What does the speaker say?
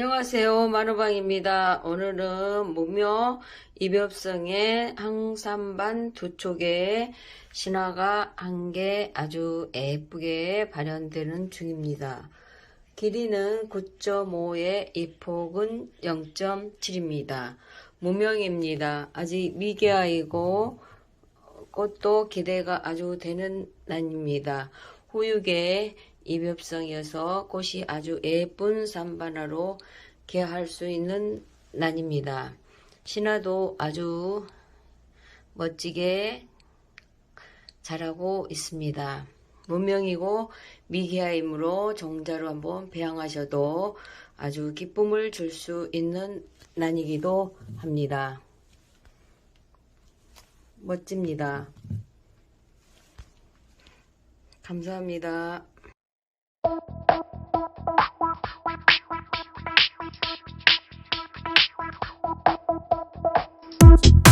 안녕하세요. 마누방입니다. 오늘은 무묘 이벽성의 항산반 두 쪽에 신화가 한 개 아주 예쁘게 발현되는 중입니다. 길이는 9.5에 이 폭은 0.7입니다. 무명입니다. 아직 미개아이고 꽃도 기대가 아주 되는 난입니다. 후육에 이벽성이어서 꽃이 아주 예쁜 산바나로 개할 수 있는 난입니다. 신화도 아주 멋지게 자라고 있습니다. 문명이고 미개아이므로 종자로 한번 배양하셔도 아주 기쁨을 줄 수 있는 난이기도 합니다. 멋집니다. 감사합니다. Thank you.